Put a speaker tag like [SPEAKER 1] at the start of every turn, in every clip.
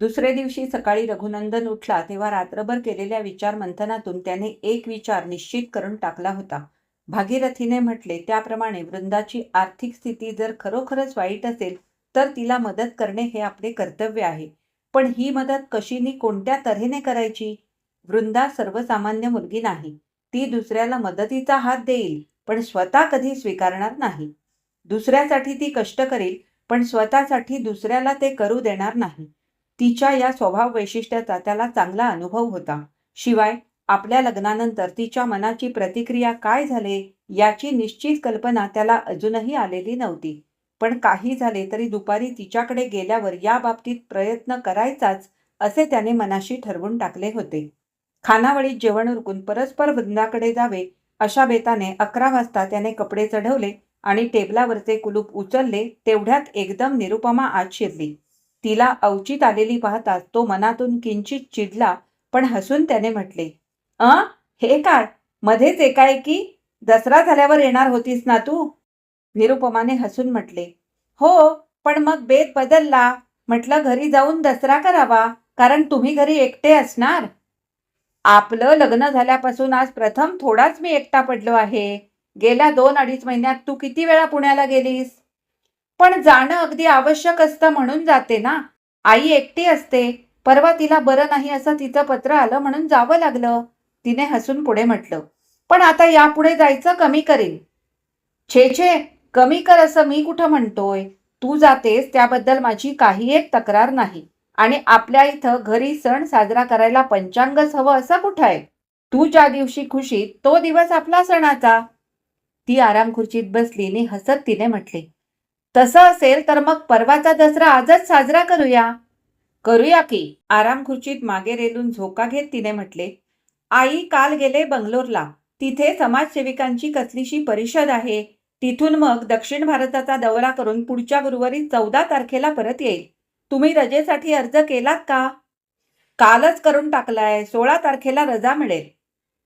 [SPEAKER 1] दुसरे दिवशी सकाळी रघुनंदन उठला तेव्हा रात्रभर केलेल्या विचार मंथनातून त्याने एक विचार निश्चित करून टाकला होता. भागीरथीने म्हटले त्याप्रमाणे वृंदाची आर्थिक स्थिती जर खरोखरच वाईट असेल तर तिला मदत करणे हे आपले कर्तव्य आहे. पण ही मदत कशीनी कोणत्या तऱ्हेने करायची? वृंदा सर्वसामान्य मुलगी नाही. ती दुसऱ्याला मदतीचा हात देईल पण स्वतः कधी स्वीकारणार नाही. दुसऱ्यासाठी ती कष्ट करेल पण स्वतःसाठी दुसऱ्याला ते करू देणार नाही. तिच्या या स्वभाव वैशिष्ट्याचा त्याला चांगला अनुभव होता. शिवाय आपल्या लग्नानंतर तिच्या मनाची प्रतिक्रिया काय झाले याची निश्चित कल्पना त्याला अजूनही आलेली नव्हती. पण काही झाले तरी दुपारी तिच्याकडे गेल्यावर या बाबतीत प्रयत्न करायचाच असे त्याने मनाशी ठरवून टाकले होते. खानावळीत जेवण उरकून परस्पर वृंदाकडे जावे अशा बेताने अकरा वाजता त्याने कपडे चढवले आणि टेबलावरचे कुलूप उचलले तेवढ्यात एकदम निरुपमा आत शिरली. तिला अवचित आलेली पाहताच तो मनातून किंचित चिडला पण हसून त्याने म्हटले अ? हे काय? मध्येच एकाएकी दसरा झाल्यावर येणार होतीस ना तू? निरुपमाने हसून म्हटले हो पण मग बेत बदलला. म्हटलं घरी जाऊन दसरा करावा कारण तुम्ही घरी एकटे असणार. आपलं लग्न झाल्यापासून आज प्रथम थोडाच मी एकटा पडलो आहे. गेल्या दोन अडीच महिन्यात तू किती वेळा पुण्याला गेलीस? पण जाणं अगदी आवश्यक असतं म्हणून जाते ना. आई एकटी असते. परवा तिला बरं नाही असं तिचं पत्र आलं म्हणून जावं लागलं. तिने हसून पुढे म्हटलं पण आता यापुढे जायचं कमी करीन. छे छे कमी कर असं मी कुठं म्हणतोय? तू जातेस त्याबद्दल माझी काही एक तक्रार नाही. आणि आपल्या इथं घरी सण साजरा करायला पंचांगच हवं असं कुठं आहे? तू ज्या दिवशी खुशीत तो दिवस आपला सणाचा. ती आराम खुर्चीत बसली आणि हसत तिने म्हटले तसं असेल तर मग परवाचा दसरा आजच साजरा करूया. करूया की. आराम खुर्चीत मागे रेलून झोका घेत तिने म्हटले आई काल गेले बंगलोरला. तिथे समाजसेविकांची कसलीशी परिषद आहे. तिथून मग दक्षिण भारताचा दौरा करून पुढच्या गुरुवारी चौदा तारखेला परत येईल. तुम्ही रजेसाठी अर्ज केलात का? कालच करून टाकलाय. सोळा तारखेला रजा मिळेल.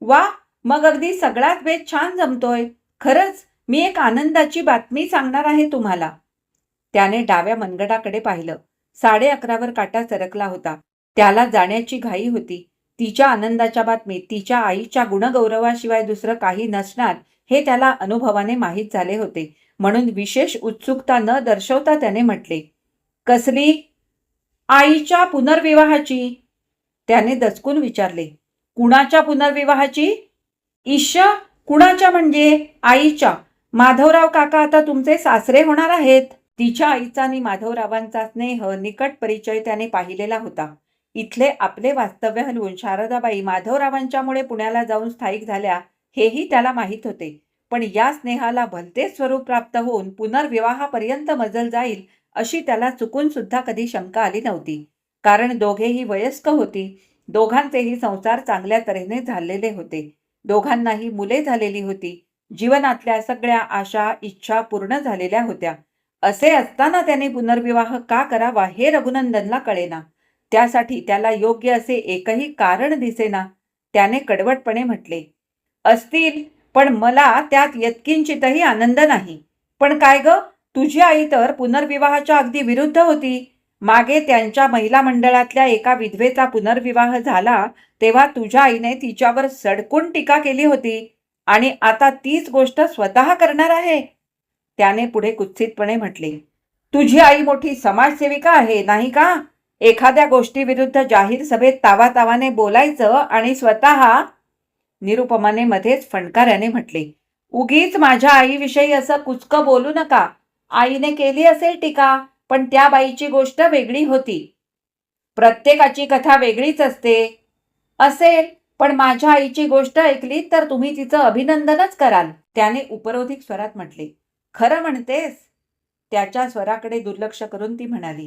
[SPEAKER 1] वा मग अगदी सगळ्यात बेत छान जमतोय. खरंच मी एक आनंदाची बातमी सांगणार आहे तुम्हाला. त्याने डाव्या मनगटाकडे पाहिलं. साडे अकरावर काटा सरकला होता. त्याला जाण्याची घाई होती. तिच्या आनंदाच्या बातमीत तिच्या आईच्या गुणगौरवाशिवाय दुसरं काही नसणार हे त्याला अनुभवाने माहीत झाले होते. म्हणून विशेष उत्सुकता न दर्शवता त्याने म्हटले कसली? आईच्या पुनर्विवाहाची? त्याने दचकून विचारले कुणाच्या पुनर्विवाहाची? ईश कुणाच्या म्हणजे? आईच्या. माधवराव काका आता तुमचे सासरे होणार आहेत. तिच्या आईचा आणि माधवरावांचा स्नेह निकट परिचय त्याने पाहिलेला होता. इथले आपले वास्तव्य हलवून शारदाबाई माधवरावांच्यामुळे पुण्याला जाऊन स्थायिक झाल्या हेही त्याला माहीत होते. पण या स्नेहाला भलते स्वरूप प्राप्त होऊन पुनर्विवाहापर्यंत मजल जाईल अशी त्याला चुकून सुद्धा कधी शंका आली नव्हती. कारण दोघेही वयस्क होती. दोघांचेही संसार चांगल्या तऱ्हेने झालेले होते. दोघांनाही मुले झालेली होती. जीवनातल्या सगळ्या आशा इच्छा पूर्ण झालेल्या होत्या. असे असताना त्याने पुनर्विवाह का करावा हे रघुनंदनला कळेना. त्यासाठी त्याला योग्य असे एकही कारण दिसेना त्याने कडवटपणे म्हटले. असतील पण मला त्यात यत्किंचितही आनंद नाही. पण काय ग तुझी आई तर पुनर्विवाहाच्या अगदी विरुद्ध होती. मागे त्यांच्या महिला मंडळातल्या एका विधवेचा पुनर्विवाह झाला तेव्हा तुझ्या आईने तिच्यावर सडकून टीका केली होती. आणि आता तीच गोष्ट स्वतः करणार आहे. त्याने पुढे कुत्सितपणे म्हटले तुझी आई मोठी समाजसेविका आहे नाही का? एखाद्या गोष्टीविरुद्ध जाहीर सभेत तावातावाने बोलायचं आणि स्वतः निरुपमाने मध्येच फणकाऱ्याने म्हटले उगीच माझ्या आईविषयी असं कुचकं बोलू नका. आईने केली असेल टीका पण त्या बाईची गोष्ट वेगळी होती. प्रत्येकाची कथा वेगळीच असते. असेल पण माझ्या आईची गोष्ट ऐकली तर तुम्ही तिचं अभिनंदनच कराल. त्याने उपरोधिक स्वरात म्हटले खरं म्हणतेस. त्याच्या स्वराकडे दुर्लक्ष करून ती म्हणाली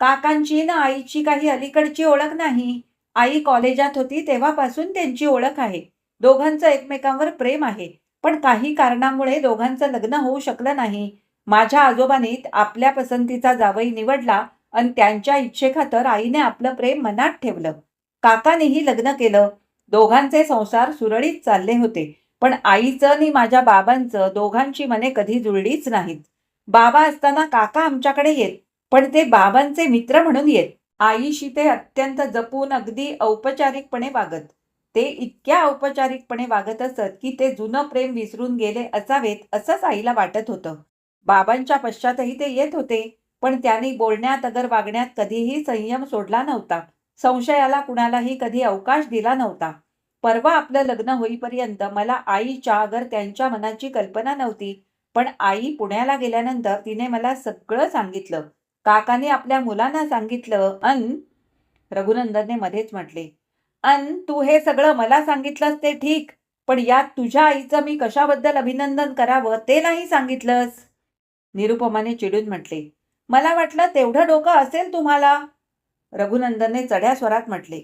[SPEAKER 1] काकांची ना आईची काही अलीकडची ओळख नाही. आई कॉलेजात होती तेव्हापासून त्यांची ओळख आहे. दोघांचं एकमेकांवर प्रेम आहे. पण काही कारणामुळे दोघांचं लग्न होऊ शकलं नाही. माझ्या आजोबांनी आपल्या पसंतीचा जावई निवडला आणि त्यांच्या इच्छेखातर आईने आपलं प्रेम मनात ठेवलं. काकानेही लग्न केलं. दोघांचे संसार सुरळीत चालले होते. पण आईचं आणि माझ्या बाबांचं दोघांची मने कधी जुळलीच नाहीत. बाबा असताना काका आमच्याकडे येत पण ते बाबांचे मित्र म्हणून येत. आईशी ते अत्यंत जपून अगदी औपचारिकपणे वागत. ते इतक्या औपचारिकपणे वागत असत की ते जुनं प्रेम विसरून गेले असावेत असंच आईला वाटत होतं. बाबांच्या पश्चातही ते येत होते पण त्यांनी बोलण्यात अगर वागण्यात कधीही संयम सोडला नव्हता. संशयाला कुणालाही कधी अवकाश दिला नव्हता. परवा आपलं लग्न होईपर्यंत मला आईच्या अगर त्यांच्या मनाची कल्पना नव्हती. पण आई पुण्याला गेल्यानंतर तिने मला सगळं सांगितलं. काकाने आपल्या मुलांना सांगितलं अन रघुनंदनने मध्येच म्हटले अन तू हे सगळं मला सांगितलंस ते ठीक पण यात तुझ्या आईचं मी कशाबद्दल अभिनंदन करावं ते नाही सांगितलंस. निरुपमाने चिडून म्हटले मला वाटलं तेवढं डोकं असेल तुम्हाला. रघुनंदनने चढ्या स्वरात म्हटले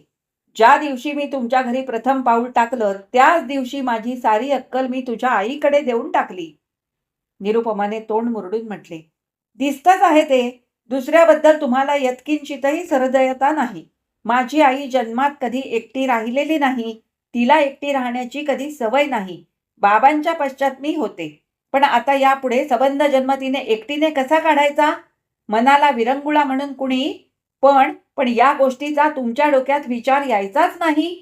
[SPEAKER 1] ज्या दिवशी मी तुमच्या घरी प्रथम पाऊल टाकलं त्याच दिवशी माझी सारी अक्कल मी तुझ्या आईकडे देऊन टाकली. निरुपमाने तोंड मुरडून म्हटले दिसतच आहे ते. दुसऱ्याबद्दल तुम्हाला यत्किंचितही सहृदयता नाही. माझी आई जन्मात कधी एकटी राहिलेली नाही तिला एकटी राहण्याची कधी सवय नाही. बाबांच्या पश्चात मी होते. पण आता यापुढे सबंध जन्म तिने एकटीने कसा काढायचा? मनाला विरंगुळा म्हणून कुणी पण पण या गोष्टीचा तुमच्या डोक्यात विचार यायचाच नाही.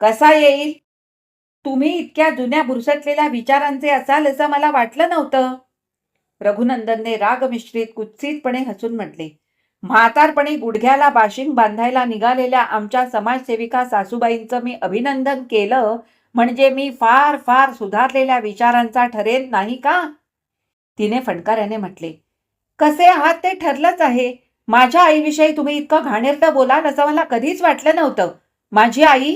[SPEAKER 1] कसा येईल? तुम्ही इतक्या जुन्या बुरसटलेल्या विचारांचे असाल असं मला वाटलं नव्हतं. रघुनंदनने राग मिश्रित कुत्सितपणे हसून म्हटले म्हातारपणी गुडघ्याला बाशिंग बांधायला निघालेल्या आमच्या समाजसेविका सासूबाईंचं मी अभिनंदन केलं म्हणजे मी फार फार सुधारलेल्या विचारांचा ठरेन नाही का? तिने फणकाऱ्याने म्हटले कसे आहात ते ठरलंच आहे. माझ्या आईविषयी तुम्ही इतकं घाणेरडं बोलाल असं मला कधीच वाटलं नव्हतं. माझी आई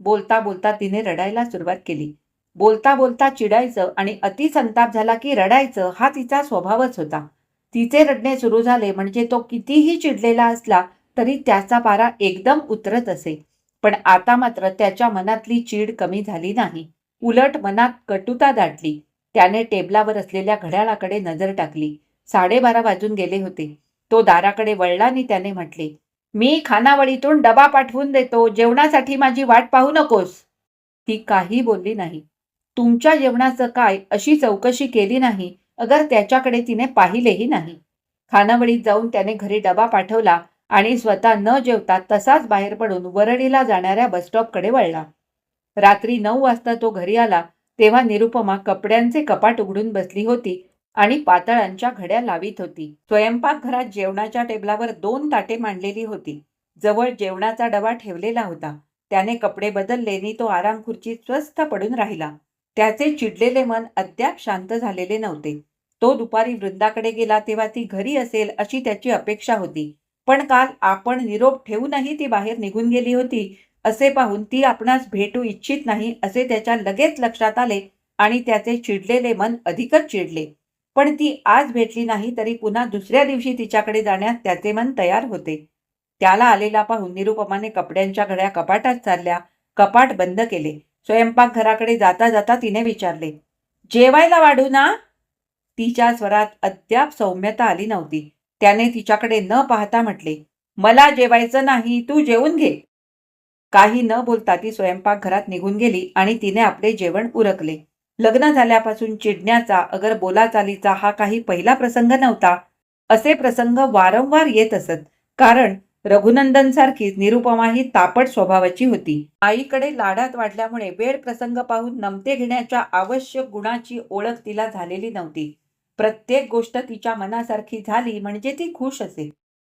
[SPEAKER 1] बोलता बोलता तिने रडायला सुरुवात केली. बोलता बोलता चिडायचं आणि अति संताप झाला की रडायचं हा तिचा स्वभावच होता. तिचे रडणे सुरू झाले म्हणजे तो कितीही चिडलेला असला तरी त्याचा पारा एकदम उतरत असे. पण आता मात्र त्याच्या मनातली चीड कमी झाली नाही. उलट मनात कटुता दाटली. त्याने टेबलावर असलेल्या घड्याळाकडे नजर टाकली. साडेबारा वाजून गेले होते. तो दाराकडे वळला आणि त्याने म्हटले मी खानावळीतून डबा पाठवून देतो जेवणासाठी माझी वाट पाहू नकोस. ती काही बोलली नाही. तुमच्या जेवणाचं काय अशी चौकशी केली नाही? अगर त्याच्याकडे तिने पाहिलेही नाही. खानावळीत जाऊन त्याने घरी डबा पाठवला आणि स्वतः न जेवता तसाच बाहेर पडून वरळीला जाणाऱ्या बसस्टॉपकडे वळला. रात्री नऊ वाजता तो घरी आला तेव्हा निरुपमा कपड्यांचे कपाट उघडून बसली होती आणि पातळांच्या घड्या लावीत होती. स्वयंपाकघरात जेवणाच्या टेबलावर दोन ताटे मांडलेली होती. जवळ जेवणाचा डबा ठेवलेला होता. त्याने कपडे बदलले आणि तो आराम खुर्चीत स्वस्थ पडून राहिला. त्याचे चिडलेले मन अद्याप शांत झालेले नव्हते. तो दुपारी वृंदाकडे गेला तेव्हा ती घरी असेल अशी त्याची अपेक्षा होती. पण काल आपण निरोप ठेवूनही ती बाहेर निघून गेली होती असे पाहून ती आपणास भेटू इच्छित नाही असे त्याच्या लगेच लक्षात आले आणि त्याचे चिडलेले मन अधिकच चिडले. पण ती आज भेटली नाही तरी पुन्हा दुसऱ्या दिवशी तिच्याकडे जाण्यास त्याचे मन तयार होते. त्याला आलेला पाहून निरुपमाने कपड्यांच्या घड्या कपाटात चालल्या कपाट बंद केले. स्वयंपाकघराकडे जाता जाता तिने विचारले जेवायला वाढू ना? तिच्या स्वरात अद्याप सौम्यता आली नव्हती. त्याने तिच्याकडे न पाहता म्हटले मला जेवायचं नाही तू जेवून घे. काही न बोलता ती स्वयंपाकघरात निघून गेली आणि तिने आपले जेवण उरकले. लग्न झाल्यापासून चिडण्याचा अगर बोलाचालीचा हा काही पहिला प्रसंग नव्हता. असे प्रसंग वारंवार येत असत. कारण रघुनंदन सारखीच निरुपमा ही तापट स्वभावाची होती. आईकडे लाडात वाढल्यामुळे वेळ प्रसंग पाहून नमते घेण्याच्या आवश्यक गुणाची ओळख तिला झालेली नव्हती. प्रत्येक गोष्ट तिच्या मनासारखी झाली म्हणजे ती खुश असे.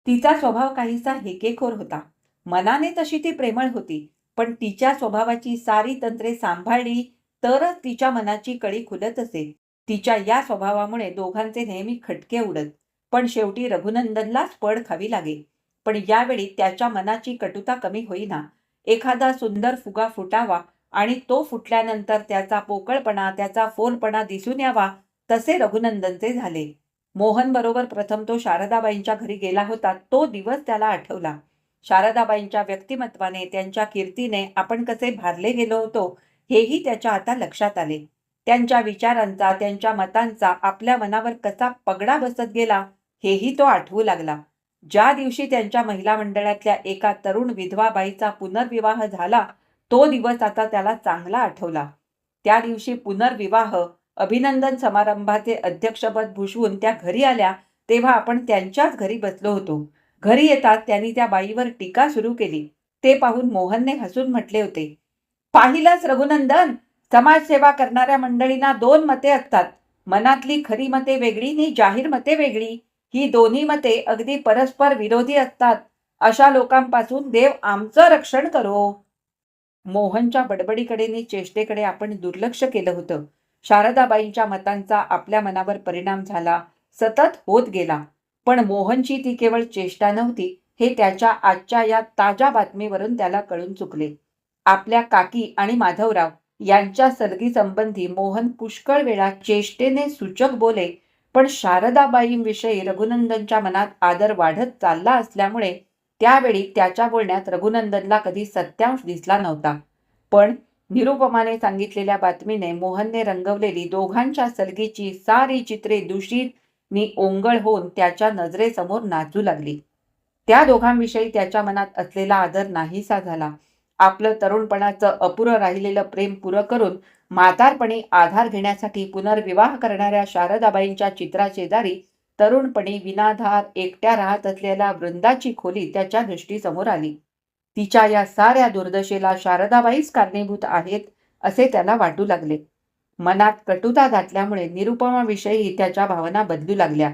[SPEAKER 1] तिचा स्वभाव काहीसा हेकेखोर होता. मनाने तशी ती प्रेमळ होती. पण तिच्या स्वभावाची सारी तंत्रे सांभाळली तरच तिच्या मनाची कळी खुलत असे तिच्या या स्वभावामुळे दोघांचे नेहमी खटके उडत. पण शेवटी रघुनंदनलाच पड खावी लागे पण यावेळी त्याच्या मनाची कटुता कमी होईना. एखादा सुंदर फुगा फुटावा आणि तो फुटल्यानंतर त्याचा पोकळपणा त्याचा फोलपणा दिसून यावा तसे रघुनंदनचे झाले. मोहन बरोबर प्रथम तो शारदाबाईंच्या घरी गेला होता तो दिवस त्याला आठवला. शारदाबाईंच्या व्यक्तिमत्वाने त्यांच्या कीर्तीने आपण कसे भारले गेलो होतो हेही त्याच्या आता लक्षात आले. त्यांच्या विचारांचा त्यांच्या मतांचा आपल्या मनावर कसा पगडा बसत गेला हेही तो आठवू लागला. ज्या दिवशी त्यांच्या महिला मंडळातल्या एका तरुण विधवाबाईचा पुनर्विवाह झाला तो दिवस आता त्याला चांगला आठवला. त्या दिवशी पुनर्विवाह अभिनंदन समारंभाचे अध्यक्षपद भूषवून त्या घरी आल्या तेव्हा आपण त्यांच्याच घरी बसलो होतो. घरी येतात त्यांनी त्या बाईवर टीका सुरू केली. ते पाहून मोहनने हसून म्हटले होते पाहिलंच रघुनंदन. समाजसेवा करणाऱ्या मंडळींना दोन मते असतात. मनातली खरी मते वेगळी आणि जाहीर मते वेगळी. ही दोन्ही मते अगदी परस्पर विरोधी असतात. अशा लोकांपासून देव आमचं रक्षण करो. मोहनच्या बडबडीकडे नि चेष्टेकडे आपण दुर्लक्ष केलं होतं. शारदाबाईंच्या मतांचा आपल्या मनावर परिणाम झाला. सतत होत गेला. पण मोहनची ती केवळ चेष्टा नव्हती हे त्याच्या आजच्या या ताज्या बातमीवरून त्याला कळून चुकले. आपल्या काकी आणि माधवराव यांच्या सलगी संबंधी मोहन पुष्कळ वेळा चेष्टेने सूचक बोले पण शारदाबाईंविषयी रघुनंदनच्या मनात आदर वाढत चालला असल्यामुळे त्यावेळी त्याच्या बोलण्यात रघुनंदनला कधी सत्यांश दिसला नव्हता. पण निरुपमाने सांगितलेल्या बातमीने मोहनने रंगवलेली दोघांच्या सलगीची सारी चित्रे दूषित नि ओंगळ होऊन त्याच्या नजरेसमोर नाचू लागली. त्या दोघांविषयी त्याच्या मनात असलेला आदर नाहीसा झाला. आपलं तरुणपणाचं अपुरं राहिलेलं प्रेम पुरं करून म्हातारपणी आधार घेण्यासाठी पुनर्विवाह करणाऱ्या शारदाबाईंच्या चित्राशेजारी तरुणपणी विनाधार एकट्या राहत असलेल्या वृंदाची खोली त्याच्या दृष्टीसमोर आली. तिच्या या साऱ्या दुर्दशेला शारदाबाईच कारणीभूत आहेत असे त्याला वाटू लागले. मनात कटुता दाटल्यामुळे निरुपमाविषयी त्याच्या भावना बदलू लागल्या.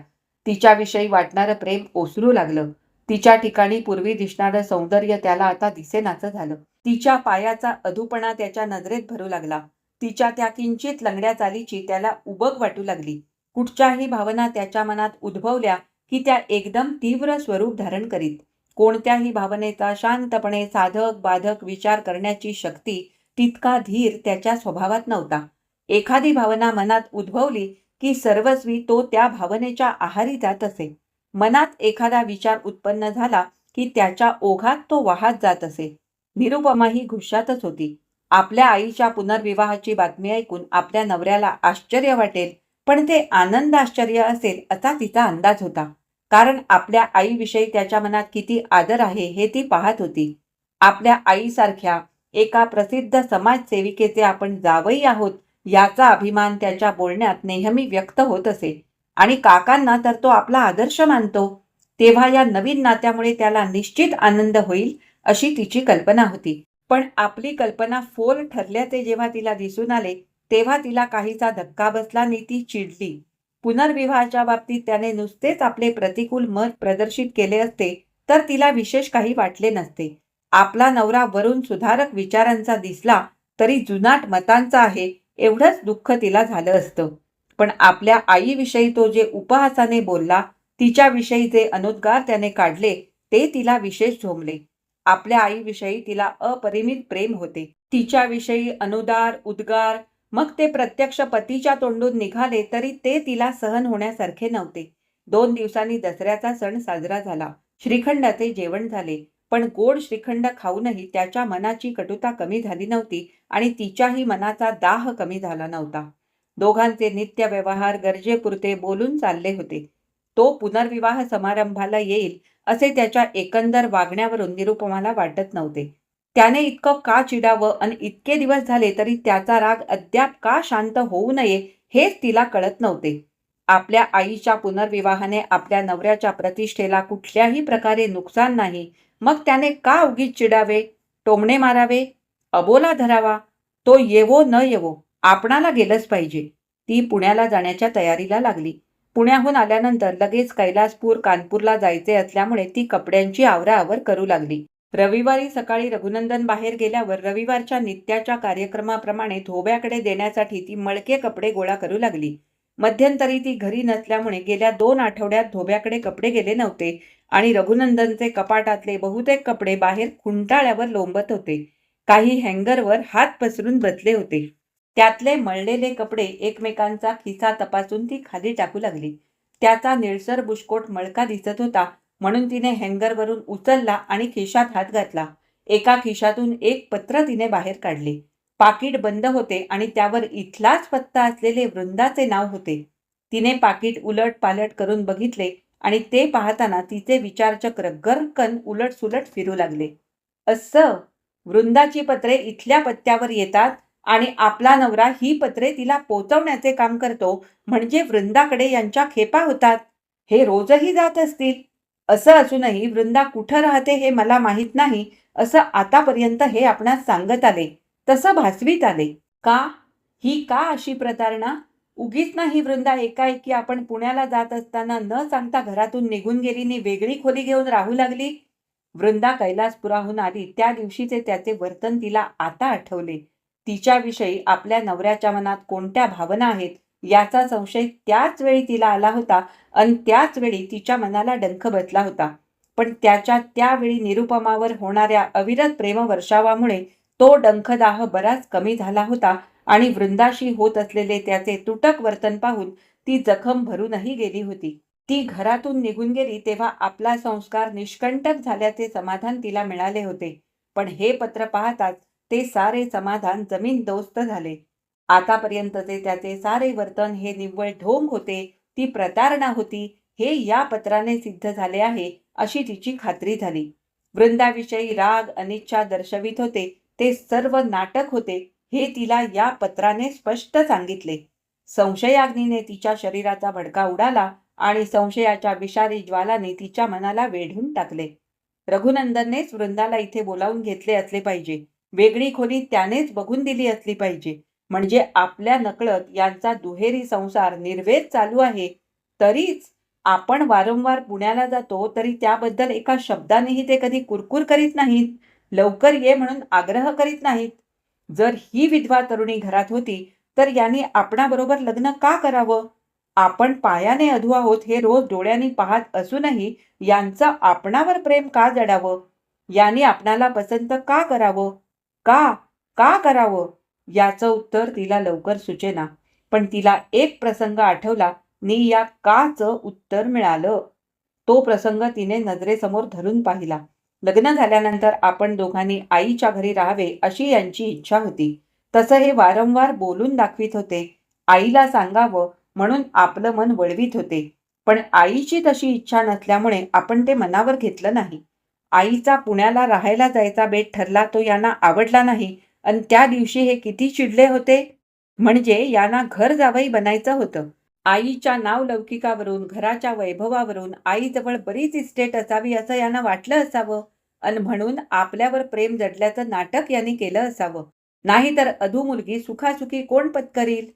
[SPEAKER 1] तिच्याविषयी वाटणारं प्रेम ओसरू लागलं. तिच्या ठिकाणी पूर्वी दिसणारं सौंदर्य त्याला आता दिसेनाचं झालं. तिच्या पायाचा अधूपणा त्याच्या नजरेत भरू लागला. तिच्या त्या किंचित लंगड्या चालीची त्याला उबग वाटू लागली. कुठच्याही भावना त्याच्या मनात उद्भवल्या की त्या एकदम तीव्र स्वरूप धारण करीत. कोणत्याही भावनेचा शांतपणे साधक बाधक विचार करण्याची शक्ती तितका धीर त्याच्या स्वभावात नव्हता. एखादी भावना मनात उद्भवली की सर्वस्वी तो त्या भावनेच्या आहारी जात असे. मनात एखादा विचार उत्पन्न झाला की त्याच्या ओघात तो वाहत जात असे. निरुपमा ही घुशातच होती. आपल्या आईच्या पुनर्विवाहाची बातमी ऐकून आपल्या नवऱ्याला आश्चर्य वाटेल पण ते आनंद आश्चर्य असेल असा तिचा अंदाज होता. कारण आपल्या आईविषयी त्याच्या मनात किती आदर आहे हे ती पाहत होती. आपल्या आईसारख्या एका प्रसिद्ध समाजसेविकेचे आपण जावई आहोत याचा अभिमान त्याच्या बोलण्यात नेहमी व्यक्त होत असे. आणि काकांना तर तो आपला आदर्श मानतो. तेव्हा या नवीन नात्यामुळे त्याला निश्चित आनंद होईल अशी तिची कल्पना होती. पण आपली कल्पना फोल ठरल्याचे जेव्हा तिला दिसून आले तेव्हा तिला काहीचा धक्का बसला आणि ती चिडली. पुनर्विवाहाच्या बाबतीत त्याने नुसतेच आपले प्रतिकूल मत प्रदर्शित केले असते तर तिला विशेष काही वाटले नसते. आपला नवरा वरून सुधारक विचारांचा दिसला तरी जुनाट मतांचा आहे एवढंच दुःख तिला झालं असतं. पण आपल्या आईविषयी तो जे उपहासाने बोलला तिच्याविषयी जे अनुद्गार त्याने काढले ते तिला विशेष झोंबले. आपल्या आईविषयी तिला अपरिमित प्रेम होते. तिच्याविषयी अनुदार उद्गार मग ते प्रत्यक्ष पतीच्या तोंडून निघाले तरी ते तिला सहन होण्यासारखे नव्हते. दोन दिवसांनी दसऱ्याचा सण साजरा झाला. श्रीखंडाचे जेवण झाले. पण गोड श्रीखंड खाऊनही त्याच्या मनाची कटुता कमी झाली नव्हती आणि तिच्याही मनाचा दाह कमी झाला नव्हता. दोघांचे नित्य व्यवहार गरजेपुरते बोलून चालले होते. तो पुनर्विवाह समारंभाला येईल असे त्याच्या एकंदर वागण्यावरून निरुपमाला वाटत नव्हते. त्याने इतकं का चिडावं आणि इतके दिवस झाले तरी त्याचा राग अद्याप का शांत होऊ नये हेच तिला कळत नव्हते. आपल्या आईच्या पुनर्विवाहाने आपल्या नवऱ्याच्या प्रतिष्ठेला कुठल्याही प्रकारे नुकसान नाही. मग त्याने का उगीच चिडावे? टोमणे मारावे? अबोला धरावा? तो येवो न येवो आपणाला गेलंच पाहिजे. ती पुण्याला जाण्याच्या तयारीला लागली. पुण्याहून आल्यानंतर लगेच कैलासपूर कानपूरला जायचे असल्यामुळे ती कपड्यांची आवराआवर करू लागली. रविवारी सकाळी रघुनंदन बाहेर गेल्यावर रविवारच्या नित्याच्या कार्यक्रमाप्रमाणे धोब्याकडे देण्यासाठी ती मळके कपडे गोळा करू लागली. मध्यंतरी ती घरी नसल्यामुळे गेल्या दोन आठवड्यात धोब्याकडे कपडे गेले नव्हते आणि रघुनंदनचे कपाटातले बहुतेक कपडे बाहेर खुंटाळ्यावर लोंबत होते. काही हँगरवर हात पसरून बसले होते. त्यातले मळलेले कपडे एकमेकांचा खिसा तपासून ती खाली टाकू लागली. त्याचा निळसर बुशकोट मळका दिसत होता म्हणून तिने हँगरवरून उचलला आणि खिशात हात घातला. एका खिशातून एक पत्र तिने बाहेर काढले. पाकिट बंद होते आणि त्यावर इथलाच पत्ता असलेले वृंदाचे नाव होते. तिने पाकिट उलट पालट करून बघितले आणि ते पाहताना तिचे विचारचक्र गरकन उलट सुलट फिरू लागले. असं वृंदाची पत्रे इथल्या पत्त्यावर येतात? आणि आपला नवरा ही पत्रे तिला पोचवण्याचे काम करतो म्हणजे वृंदाकडे यांच्या खेपा होतात. हे रोजही जात असतील. असं असूनही वृंदा कुठं राहते हे मला माहीत नाही असं आतापर्यंत हे आपणास सांगत आले. तसं भासवीत आले. का? ही का अशी प्रतारणा? उगीच नाही वृंदा एकाएकी आपण पुण्याला जात असताना न सांगता घरातून निघून गेली नि वेगळी खोली घेऊन राहू लागली? वृंदा कैलासपुराहून आली. त्या दिवशीचे त्याचे वर्तन तिला आता आठवले. तिच्याविषयी आपल्या नवऱ्याच्या मनात कोणत्या भावना आहेत याचा संशय त्याच वेळी तिला आला होता आणि त्याच वेळी तिच्या मनाला डंख बसला होता. पण त्याच्या त्यावेळी निरुपमावर होणाऱ्या अविरत प्रेमवर्षावामुळे तो डंखदाह बराच कमी झाला होता आणि वृंदाशी होत असलेले त्याचे तुटक वर्तन पाहून ती जखम भरूनही गेली होती. ती घरातून निघून गेली तेव्हा आपला संस्कार निष्कंटक झाल्याचे समाधान तिला मिळाले होते. पण हे पत्र पाहताच ते सारे समाधान जमीन दोस्त झाले. आतापर्यंतचे त्याचे सारे वर्तन हे निव्वळ ढोंग होते ती प्रतारणा होती हे या पत्राने सिद्ध झाले आहे अशी तिची खात्री झाली. वृंदाविषयी राग अनिच्छा दर्शवित होते ते सर्व नाटक होते हे तिला या पत्राने स्पष्ट सांगितले. संशयाग्नीने तिच्या शरीराचा भडका उडाला आणि संशयाच्या विषारी ज्वालाने तिच्या मनाला वेढून टाकले. रघुनंदननेच वृंदाला इथे बोलावून घेतले असले पाहिजे. वेगळी खोली त्यानेच बघून दिली असली पाहिजे. म्हणजे आपल्या नकळत यांचा दुहेरी संसार निर्वेद चालू आहे तरीच आपण वारंवार पुण्याला जातो तरी त्याबद्दल एका शब्दानेही ते कधी कुरकुर करीत नाहीत लवकर ये म्हणून आग्रह करीत नाहीत. जर ही विधवा तरुणी घरात होती तर यांनी आपणाबरोबर लग्न का करावं? आपण पायाने अधू आहोत हे रोज डोळ्यांनी पाहत असूनही यांचं आपणावर प्रेम का जडावं? यांनी आपणाला पसंत का करावं? का? का करावं? याचं उत्तर तिला लवकर सुचेना. पण तिला एक प्रसंग आठवला नि या काचं उत्तर मिळालं. तो प्रसंग तिने नजरेसमोर धरून पाहिला. लग्न झाल्यानंतर आपण दोघांनी आईच्या घरी राहावे अशी यांची इच्छा होती. तसं हे वारंवार बोलून दाखवित होते. आईला सांगावं म्हणून आपलं मन वळवीत होते. पण आईची तशी इच्छा नसल्यामुळे आपण ते मनावर घेतलं नाही. आईचा पुण्याला राहायला जायचा बेट ठरला तो यांना आवडला नाही. आणि त्या दिवशी हे किती चिडले होते? म्हणजे यांना घर जावई बनायचं होतं. आईच्या नावलौकिकावरून घराच्या वैभवावरून आईजवळ बरीच इस्टेट असावी असं यांना वाटलं असावं. आणि म्हणून आपल्यावर प्रेम जडल्याचं नाटक यांनी केलं असावं. नाहीतर अधू मुलगी सुखासुखी कोण पत्करील?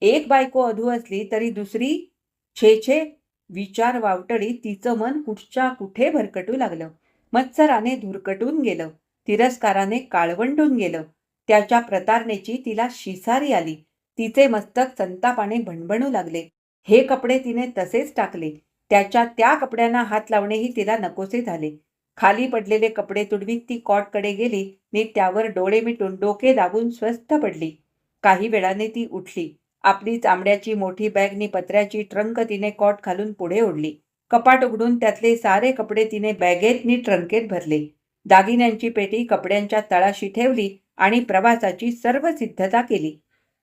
[SPEAKER 1] एक बायको अधू असली तरी दुसरी? छे छे. विचार वावटळी तिचं मन कुठच्या कुठे भरकटू लागलं. मत्सराने धुरकटून गेलं. तिरस्काराने काळवंडून गेलं. त्याच्या प्रतारणेची तिला शिसारी आली. तिचे मस्तक संतापाने भणभणू लागले. हे कपडे तिने तसेच टाकले. त्याच्या त्या कपड्यांना हात लावणेही तिला नकोसे झाले. खाली पडलेले कपडे तुडवीत ती कॉटकडे गेली. मी त्यावर डोळे मिटून डोके दाबून स्वस्थ पडली. काही वेळाने ती उठली. आपली चामड्याची मोठी बॅग नि पत्र्याची ट्रंक तिने कॉट घालून पुढे ओढली. कपाट उघडून त्यातले सारे कपडे तिने बॅगेत नी ट्रंकेत भरले. दागिन्यांची पेटी कपड्यांच्या तळाशी ठेवली आणि प्रवासाची सर्व सिद्धता केली.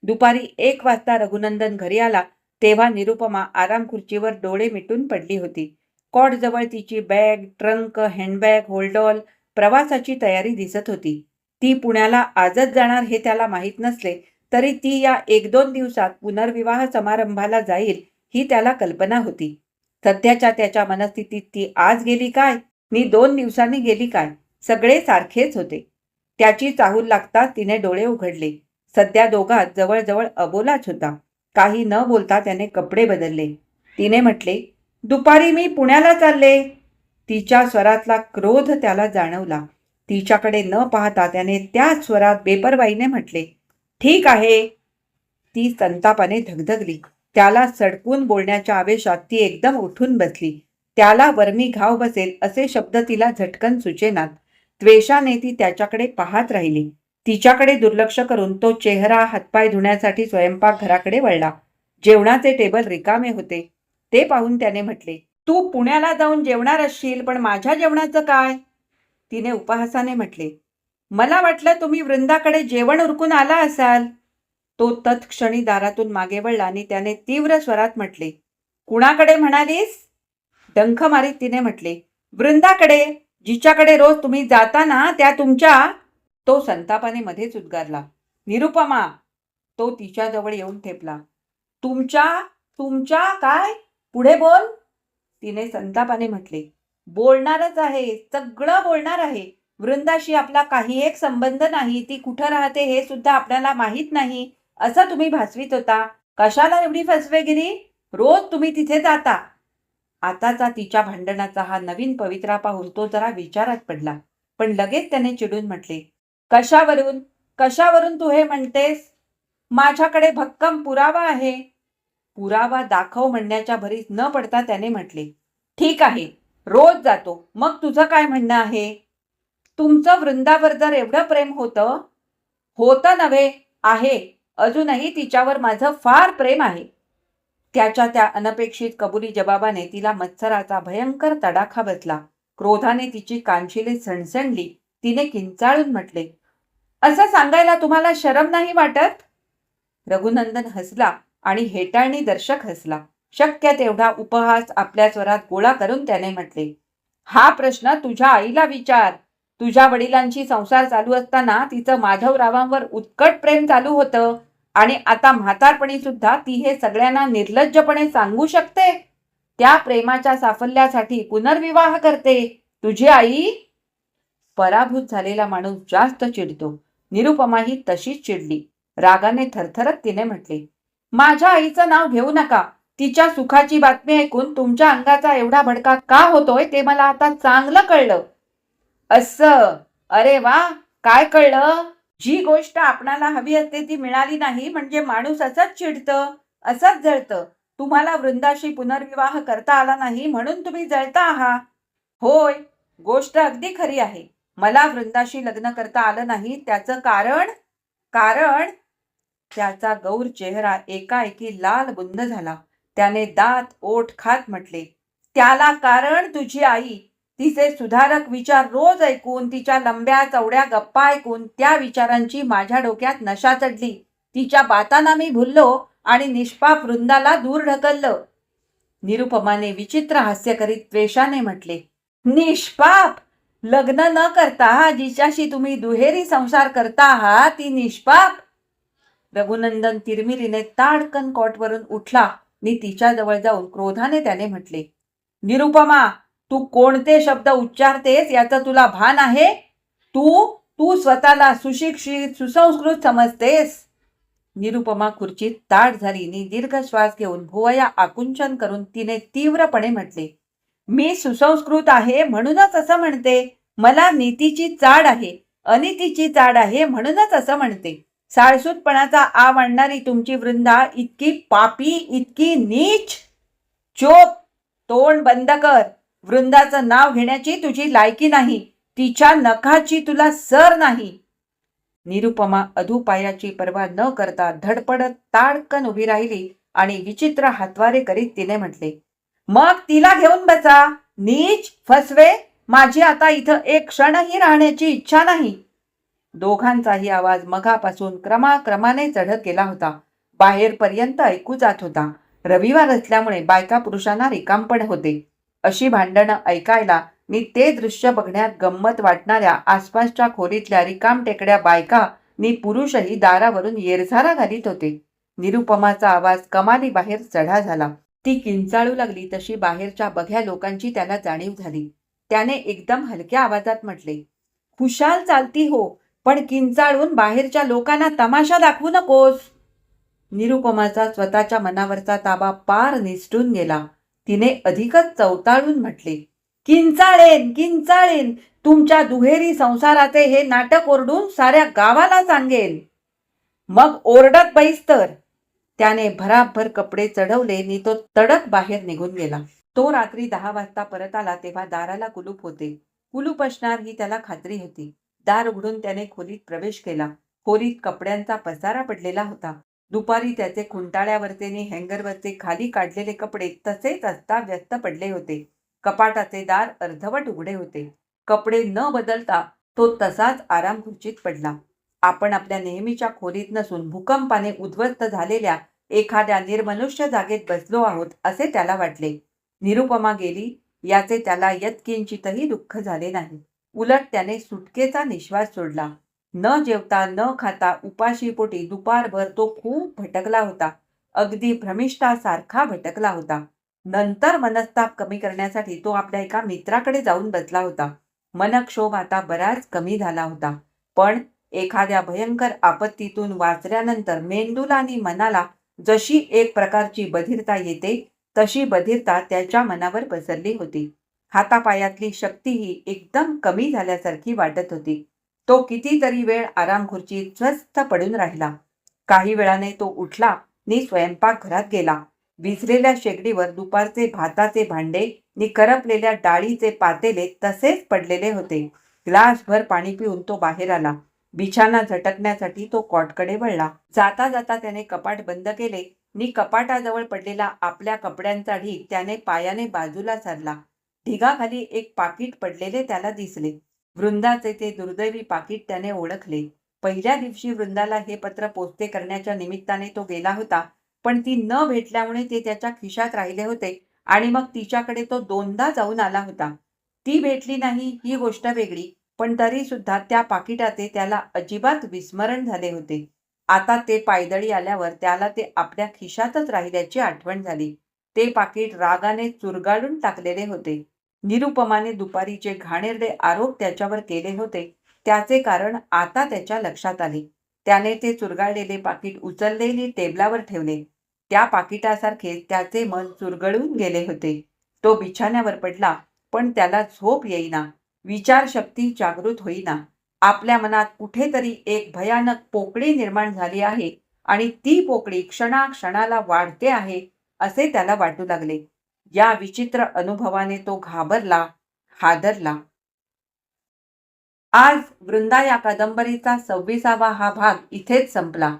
[SPEAKER 1] दुपारी एक वाजता रघुनंदन घरी आला तेव्हा निरुपमा आराम खुर्चीवर डोळे मिटून पडली होती. कॉटजवळ तिची बॅग ट्रंक हँडबॅग होल्डॉल प्रवासाची तयारी दिसत होती. ती पुण्याला आजच जाणार हे त्याला माहीत नसले तरी ती या एक दोन दिवसात पुनर्विवाह समारंभाला जाईल ही त्याला कल्पना होती. सध्याच्या त्याच्या मनस्थितीत ती आज गेली काय? मी दोन दिवसांनी गेली काय? सगळे सारखेच होते. त्याची चाहूल लागता तिने डोळे उघडले. सध्या दोघात जवळजवळ अबोलाच होता. काही न बोलता त्याने कपडे बदलले. तिने म्हटले दुपारी मी पुण्याला चालले. तिच्या स्वरातला क्रोध त्याला जाणवला. तिच्याकडे न पाहता त्याने त्याच स्वरात बेपरवाईने म्हटले ठीक आहे. ती संतापाने धगधगली. त्याला सडकून बोलण्याच्या आवेशात ती एकदम उठून बसली. त्याला वर्मी घाव बसेल असे शब्द तिला झटकन सुचेनात. त्वेषाने ती त्याच्याकडे पाहत राहिली. तिच्याकडे दुर्लक्ष करून तो चेहरा हातपाय धुण्यासाठी स्वयंपाक घराकडे वळला. जेवणाचे टेबल रिकामे होते. ते पाहून त्याने म्हटले तू पुण्याला जाऊन जेवणार असशील पण माझ्या जेवणाचं काय? तिने उपहासाने म्हटले मला वाटलं तुम्ही वृंदाकडे जेवण उरकून आला असाल. तो तत्क्षणी दारातून मागे वळला आणि त्याने तीव्र स्वरात म्हटले कुणाकडे म्हणालीस? डंख मारीत तिने म्हटले वृंदाकडे जिच्याकडे रोज तुम्ही जाताना त्या तुमच्या तो संतापाने मध्येच उद्गारला निरुपमा तो तिच्याजवळ येऊन ठेपला तुमच्या तुमच्या काय? पुढे बोल. तिने संतापाने म्हटले बोलणारच आहे सगळं बोलणार आहे. वृंदाशी आपला काही एक संबंध नाही ती कुठं राहते हे सुद्धा आपल्याला माहीत नाही. असं तुम्ही भासवीत होता? कशाला एवढी फसवेगिरी? रोज तुम्ही तिथे जाता. आताचा तिच्या भांडणाचा हा नवीन पवित्रा पाहून तो जरा विचारात पडला. पण लगेच त्याने चिडून म्हटले कशावरून? कशावरून तू हे म्हणतेस? माझ्याकडे भक्कम पुरावा आहे. पुरावा दाखव म्हणण्याच्या भरीत न पडता त्याने म्हटले ठीक आहे रोज जातो. मग तुझं काय म्हणणं आहे? तुमचं वृंदावर जर एवढं प्रेम होतं? होतं नव्हे आहे. अजूनही तिच्यावर माझं फार प्रेम आहे. त्याच्या त्या अनपेक्षित कबुली जबाबाने तिला मत्सराचा भयंकर तडाखा बसला. क्रोधाने तिची कांशिले सणसणली. तिने किंचाळून म्हटले असं सांगायला तुम्हाला शरम नाही वाटत? रघुनंदन हसला आणि हेटाळणी दर्शक हसला. शक्य तेवढा उपहास आपल्या स्वरात गोळा करून त्याने म्हटले हा प्रश्न तुझ्या आईला विचार. तुझ्या वडिलांची संसार चालू असताना तिचं माधवरावांवर उत्कट प्रेम चालू होतं. आणि आता म्हातारपणी सुद्धा ती हे सगळ्यांना निर्लज्जपणे सांगू शकते. त्या प्रेमाच्या साफल्यासाठी पुनर्विवाह करते. तुझी आई? पराभूत झालेला माणूस जास्त चिडतो. निरुपमाही तशीच चिडली. रागाने थरथरत तिने म्हटले माझ्या आईचं नाव घेऊ नका. तिच्या सुखाची बातमी ऐकून तुमच्या अंगाचा एवढा भडका का होतोय ते मला आता चांगलं कळलं. असं? अरे वा! काय कळलं? जी गोष्ट आपणाला हवी असते ती मिळाली नाही म्हणजे माणूस असंच चिडतं असंच जळतं. तुम्हाला वृंदाशी पुनर्विवाह करता आला नाही म्हणून तुम्ही जळता आहात. होय गोष्ट अगदी खरी आहे. मला वृंदाशी लग्न करता आलं नाही त्याचं कारण कारण त्याचा गौर चेहरा एकाएकी लाल बुंद झाला. त्याने दात ओठ खात म्हटले. त्याला कारण तुझी आई तिचे सुधारक विचार रोज ऐकून तिच्या लंब्या चवड्या गप्पा ऐकून त्या विचारांची माझ्या डोक्यात नशा चढली. तिच्या बातांना मी भुललो आणि निष्पाप वृंदाला दूर ढकललं. निरुपमाने विचित्र हास्य करीत त्वेषाने म्हटले निष्पाप? लग्न न करता जिच्याशी तुम्ही दुहेरी संसार करता आहात ती निष्पाप? रघुनंदन तिरमिरीने ताडकन कॉटवरून उठला. मी तिच्याजवळ जाऊन क्रोधाने त्याने म्हटले निरुपमा तू कोणते शब्द उच्चारतेस याचं तुला भान आहे? तू तू स्वतःला सुशिक्षित सुसंस्कृत समजतेस. निरुपमा खुर्चीत ताट झाली. नि दीर्घ श्वास घेऊन भुवया आकुंचन करून तिने तीव्रपणे म्हटले मी सुसंस्कृत आहे म्हणूनच असं म्हणते. मला नीतीची चाड आहे. अनितीची चाड आहे म्हणूनच असं म्हणते. साळसूतपणाचा आव आणणारी तुमची वृंदा इतकी पापी इतकी नीच. चोप. तोंड बंद कर. वृंदाचं नाव घेण्याची तुझी लायकी नाही तिच्या नखाची तुला सर नाही. निरुपमा अधुपायाची पर्वा न करता धडपडत ताडकन उभी राहिली आणि विचित्र हातवारे करीत तिने म्हटले मग तिला घेऊन बसा. नीच फसवे. माझी आता इथं एक क्षणही राहण्याची इच्छा नाही. दोघांचाही आवाज मघापासून क्रमाक्रमाने चढत गेला होता. बाहेरपर्यंत ऐकू जात होता. रविवार असल्यामुळे बायका पुरुषांना रिकामपण होते. अशी भांडणं ऐकायला मी ते दृश्य बघण्यात गंमत वाटणाऱ्या आसपासच्या खोलीतल्या रिकाम टेकड्या बायका नि पुरुषही दारावरून येरझारा घालीत होते. निरुपमाचा आवाज कमाली बाहेर चढा झाला. ती किंचाळू लागली तशी बाहेरच्या बघ्या लोकांची त्याला जाणीव झाली. त्याने एकदम हलक्या आवाजात म्हटले खुशाल चालती हो पण किंचाळून बाहेरच्या लोकांना तमाशा दाखवू नकोस. निरुपमाचा स्वतःच्या मनावरचा ताबा पार निसटून गेला. तिने अधिकच चवताळून म्हटले किंचाळेन किंचाळेन तुमच्या दुहेरी संसाराचे हे नाटक ओरडून साऱ्या गावाला सांगेन. मग ओरडत बैस तर त्याने भराभर कपडे चढवले नि तो तडक बाहेर निघून गेला. तो रात्री दहा वाजता परत आला तेव्हा दाराला कुलूप होते. कुलूप असणार ही त्याला खात्री होती. दार उघडून त्याने खोलीत प्रवेश केला. खोलीत कपड्यांचा पसारा पडलेला होता. दुपारी त्याचे खुंटाळ्यावरचे नि हँगरवरचे खाली काढलेले कपडे तसेच असता व्यस्त पडले होते. कपाटाचे दार अर्धवट उघडे होते. कपडे न बदलता तो तसाच आराम खुर्चीत पडला. आपण आपल्या नेहमीच्या खोलीत नसून भूकंपाने उद्ध्वस्त झालेल्या एखाद्या निर्मनुष्य जागेत बसलो आहोत असे त्याला वाटले. निरुपमा गेली याचे त्याला यत्किंचितही दुःख झाले नाही. उलट त्याने सुटकेचा निश्वास सोडला. न जेवता न खाता उपाशीपोटी दुपारभर तो खूप भटकला होता. अगदी भ्रमिष्ठासारखा भटकला होता. नंतर मनस्ताप कमी करण्यासाठी तो आपल्या एका मित्राकडे जाऊन बसला होता. मनक्षोभ आता बराच कमी झाला होता. पण एखाद्या भयंकर आपत्तीतून वाचल्यानंतर मेंदूला आणि मनाला जशी एक प्रकारची बधिरता येते तशी बधिरता त्याच्या मनावर पसरली होती. हातापायातली शक्तीही एकदम कमी झाल्यासारखी वाटत होती. तो कितीतरी वेळ आराम स्वस्त पडून राहिला. काही वेळाने तो उठला नि स्वयंपाकघरात गेला. विझलेल्या शेगडीवर दुपारचे भाताचे भांडे नि करपलेल्या डाळीचे पातेले तसेच पडलेले होते. ग्लासभर पाणी पिऊन तो बाहेर आला. बिछाना झटकण्यासाठी तो कॉटकडे वळला. जाता जाता त्याने कपाट बंद केले. नि कपाटाजवळ पडलेला आपल्या कपड्यांचा ढीग त्याने पायाने बाजूला सारला. ढिगाखाली एक पाकिट पडलेले त्याला दिसले. वृंदाचे ते दुर्दैवी पाकिट त्याने ओळखले. पहिल्या दिवशी वृंदाला हे पत्र पोचते करण्याच्या निमित्ताने तो गेला होता पण ती न भेटल्यामुळे ते त्याच्या खिशात राहिले होते आणि मग तिच्याकडे तो दोनदा जाऊन आला होता. ती भेटली नाही ही गोष्ट वेगळी पण तरी सुद्धा त्या पाकिटाचे त्याला अजिबात विस्मरण झाले होते. आता ते पायदळी आल्यावर त्याला ते आपल्या खिशातच राहिल्याची आठवण झाली. ते पाकिट रागाने चुरगाळून टाकलेले होते. निरुपमाने दुपारी जे घाणेरडे आरोप त्याच्यावर केले होते. त्याचे कारण आता त्याच्या लक्षात आले. त्याने ते चुरगाळलेले पाकिट उचललेली टेबलावर ठेवले. त्या पाकिटासारखे त्याचे मन चुरगळून गेले होते. तो बिछाण्यावर पडला पण त्याला झोप येईना. विचारशक्ती जागृत होईना. आपल्या मनात कुठेतरी एक भयानक पोकळी निर्माण झाली आहे आणि ती पोकळी क्षणाक्षणाला वाढते आहे असे त्याला वाटू लागले. या विचित्र अनुभवाने तो घाबरला हादरला. आज वृंदा या कादंबरीचा सव्वीसावा हा भाग इथेच संपला.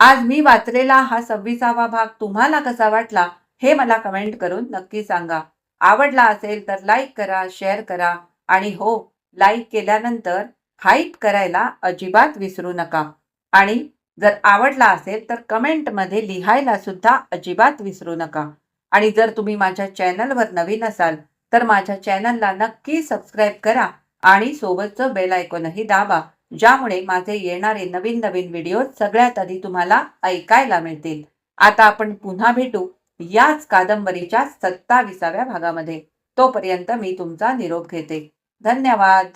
[SPEAKER 1] आज मी वाचलेला हा सव्वीसावा भाग तुम्हाला कसा वाटला हे मला कमेंट करून नक्की सांगा. आवडला असेल तर लाईक करा शेअर करा आणि हो लाईक केल्यानंतर हाईप करायला अजिबात विसरू नका. आणि जर आवडला असेल तर कमेंटमध्ये लिहायला सुद्धा अजिबात विसरू नका. आणि जर तुम्ही माझ्या चॅनलवर नवीन असाल तर माझ्या चॅनलला नक्की सबस्क्राईब करा आणि सोबतचं बेल आयकॉनही दाबा ज्यामुळे माझे येणारे नवीन नवीन व्हिडिओ सगळ्यात आधी तुम्हाला ऐकायला मिळतील. आता आपण पुन्हा भेटू याच कादंबरीच्या सत्ताविसाव्या भागामध्ये. तोपर्यंत मी तुमचा निरोप घेते. धन्यवाद!